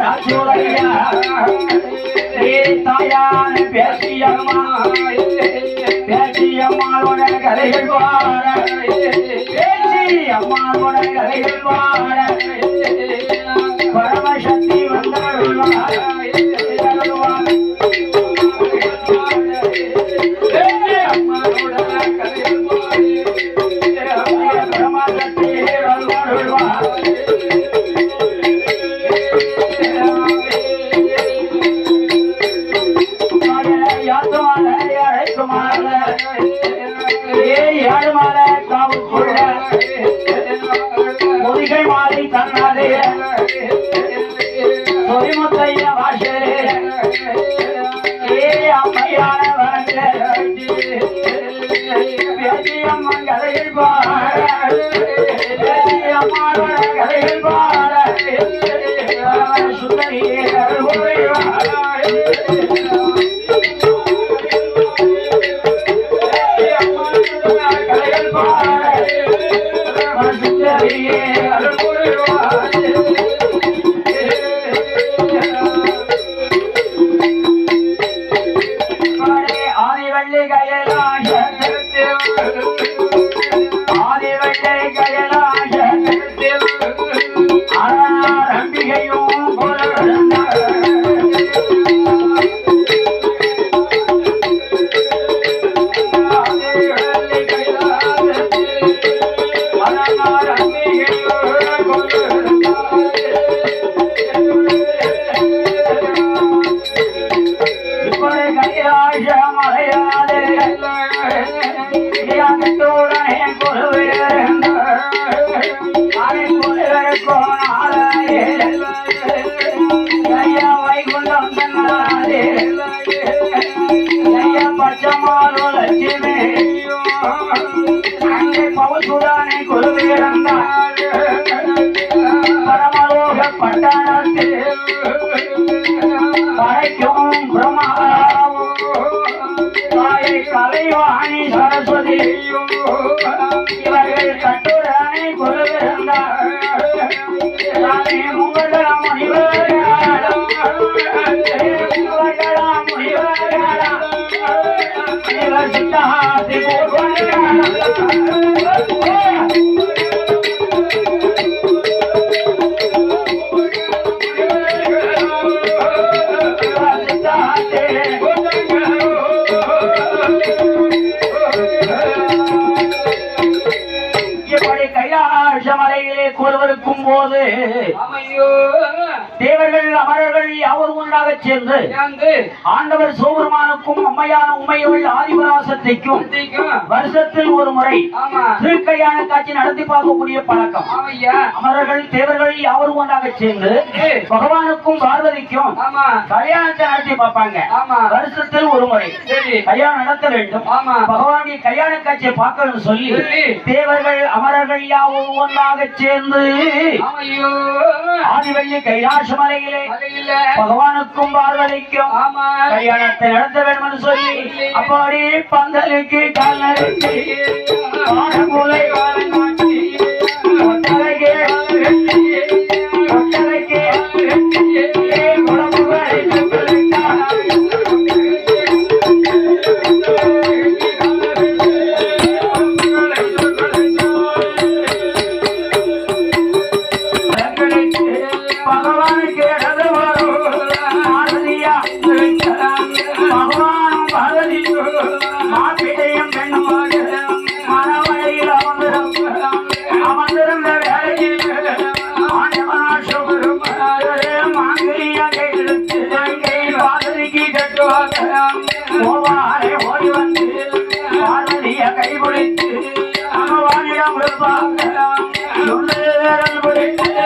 ராஜோரையா பேசியம்மா பேசியம்மாளோட கதைகள் பாட பேசி அம்மாளோட கதைகள் பரமசக்தி வந்தருள்வார் கொள்வருக்கும் போது தேவர்கள் அமரர்கள் யாவரும் ஒன்றாக சேர்ந்து ஆண்டவர் சோபெருமானுக்கும் அம்மையான உமையவள் ஆதிபராசத்தைக்கும் வருஷத்தில் ஒரு முறை திருக்கையான காட்சி நடத்தி பார்க்கக்கூடிய பழக்கம். அமரர்கள் தேவர்கள் யாவரும் ஒன்றாக சேர்ந்து பகவானுக்கும் பார்வதிக்கும் கல்யாணத்தை நடத்தி பார்ப்பாங்க. வருஷத்தில் ஒரு முறை கல்யாணம் நடத்த வேண்டும். பகவானுடைய கல்யாண காட்சியை பார்க்கணும்னு சொல்லி தேவர்கள் அமரர்கள் யாவும் ஒன்றாக சேர்ந்து ஆதிவள்ளி கைலாச மலையிலே பகவானுக்கும் பார்வதிக்கும் கல்யாணத்தை நடத்த வேண்டும் சொல்லி அப்படி பந்தலுக்கு கல்லறைக்கு விடுப்பாங்க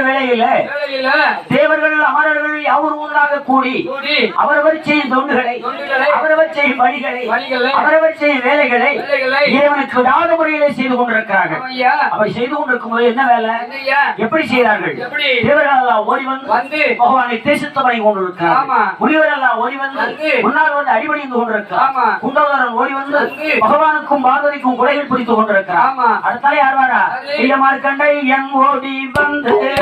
இருந்த வேலையில தேவர்கள் அமரர்கள் அவர் ஊராக கூடி அவரவர் செய்யும் தொண்டுகளை அவரவர் செய்யும் பணிகளை அவரவர் செய்யும் வேலைகளை இறைவனுக்கு விடாத முறையில செய்து கொண்டிருக்கிறார்கள். அப்படி செய்து கொண்டிருக்கும் போது என்ன வேலை? எப்படி செய்தார்கள்? தேவர்கள் எல்லாம் ஓடி வந்து பகவானை தேசத்து பணி கொண்டிருக்கிறார் முனிவர் எல்லாம் ஓடி வந்து முன்னால் வந்து அடிபணிந்து கொண்டிருக்கிறார். குண்டோதரன் ஓடி வந்து பகவானுக்கும் பார்வதிக்கும் குலைகள் பிடித்துக் கொண்டிருக்கிறார். அடுத்தாலே யார் வாரா? இல்ல மார்க்கண்டை என் ஓடி வந்து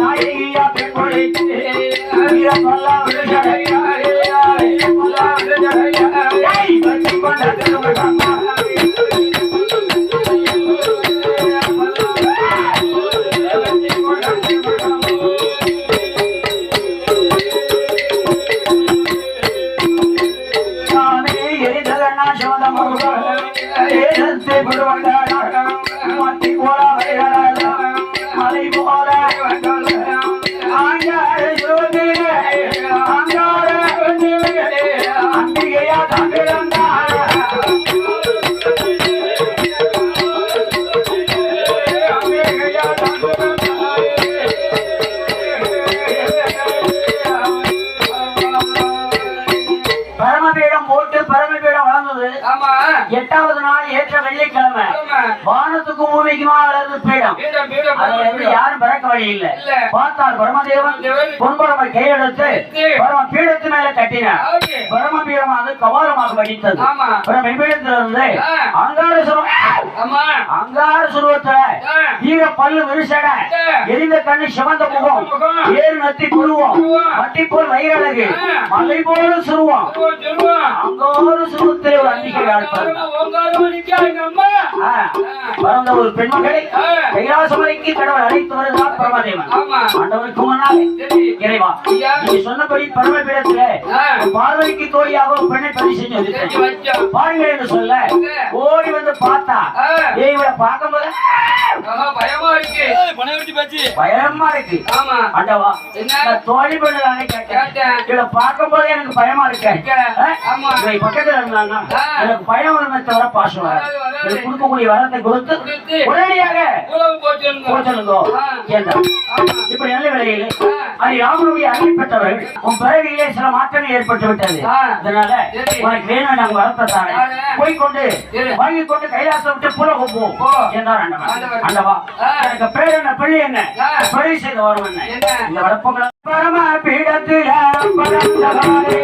நாயகியா பெண்கொழித்து வீரப்பல்லா வெள்ளிக்கிழமை ஆமா. வானத்துக்கு பூமிக்குமா வளர்ந்து பீடம். யாரும் பிறக்க வழி இல்ல. பார்த்தார் பரமதேவன் தேவன். பொன்பரமை கையெடுத்து. பரம பீடத்து மேல கட்டினார் ஆமா. பரம பீடமானது கபாலமாக இருந்து ஆ. அங்கார சுரம் அங்கார சுருவத்துல. ஈர பல்லு விரிசட. எரிந்த கண்ணு சிவந்த முகம். ஏறு நத்தி புருவம். மட்டி போல் வயிறழகு. மலை போல சுருவம். அங்கோரு சுருவத்திலே ஒரு பிறந்த ஒரு பெண்மகளை. கைலாசமலைக்கு கடவுள் அழைத்து வருகிறார் பரமதேவன் ஆமா. ஆண்டவனுக்கு முன்னாலே. இறைவா. நீ சொன்னபடி பரமபீடத்திலே ஆ. பார்வதிக்கு தோழியாக ஒரு பெண்ணை பதிவு செஞ்சு. பாருங்க என்று சொல்ல. ஓடி வந்து பார்த்தா. ஏய் இவளை பார்க்கும்போது ஆஹா, பயமா இருக்கு பயமா இருக்கு ஆண்டவா தோழி பெண்ணு கேட்டேன். இவளை பார்க்கும்போது எனக்கு பயமா இருக்கு பக்கத்துல இருந்தாங்கன்னா. எனக்கு பயம் வருமே தவிர பாசம் கொடுக்கக்கூடிய வரத்தை கொடுத்து. உடனடியாக. இப்படி நல்ல வேளையில் ஆ. அது ராமனுடைய அருள் பெற்றவர்கள் உன் பிறவியிலே சில மாற்றங்கள் ஏற்பட்டு விட்டது. அதனால. உனக்கு வேணும் நாங்க வரத்தை தானே தாரேன். போய் கொண்டு சரி. வாங்கி கொண்டு கைலாசம் விட்டு புலக போ. என்றார் ஆண்டவன் ஆண்டவன். ஆண்டவா ஆ. எனக்கு பேர் என்ன பிள்ளை என்ன ஆ. பழி செய்த வரும் என்ன என்ன? இந்த வடப்பங்கள பரம பீடத்தில பரந்தகாரே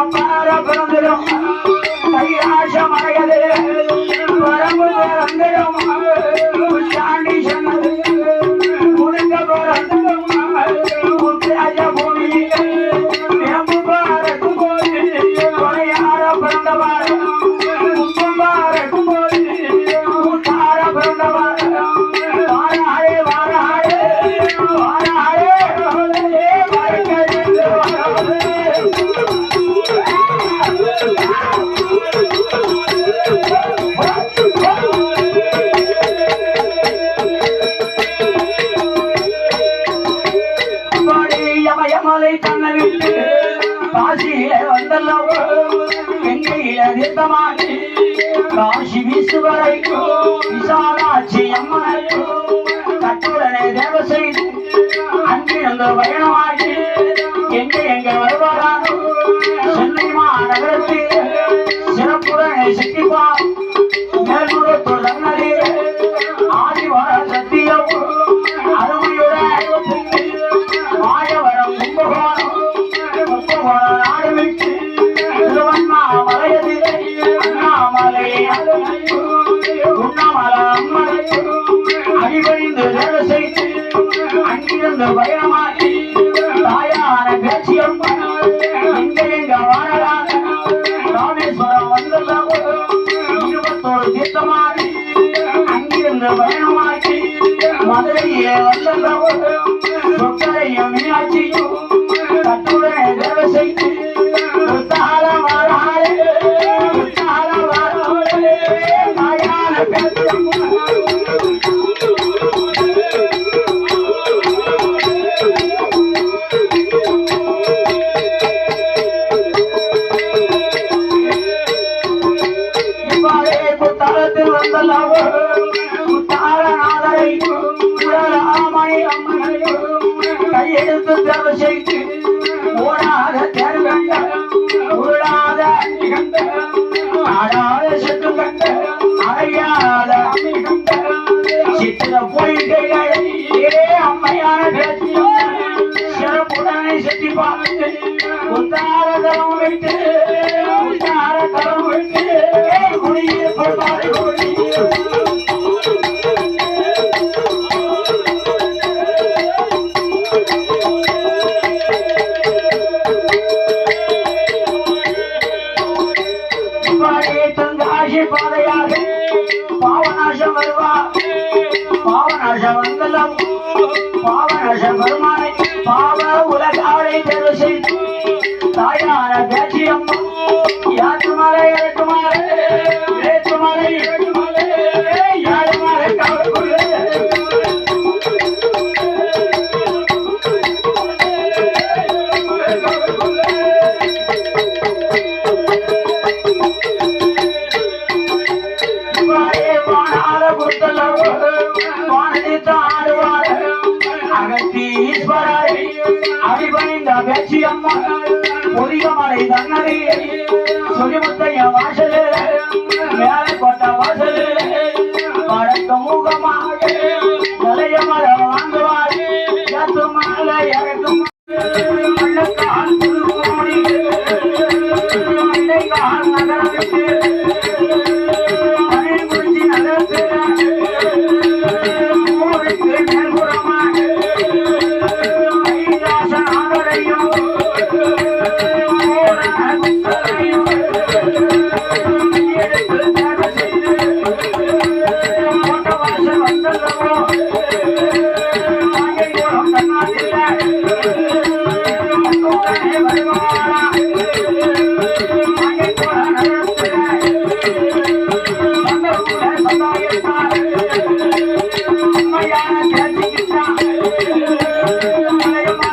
I'm not a bad girl. Kashi விசுவரைக்கோ Visalakshi அம்மனைக்கோ கட்டுடனே தேவ செய்து அங்கிருந்து பயணமாகி சிக்கிப்பார். ஆடாத சித்து கண்ட அடையாத சித்திர பொய்கையே அம்மையான பேச்சு சிறப்புடனே செட்டி பார்த்து உத்தார தரம் வைத்து உத்தார தரம் வைத்து பாவநாச பெருமானை பாவ உலகாலை தேர்வு செய்து. தாயான பேச்சியம்மா ಸುರಿಮುತ್ತಯ್ಯ ವಾಶ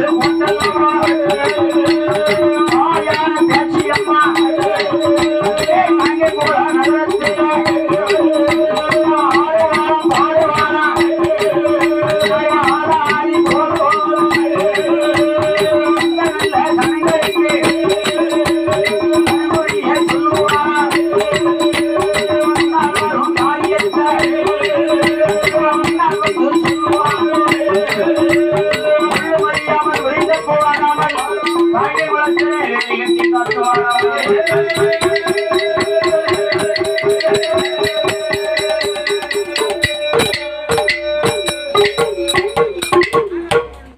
Thank you.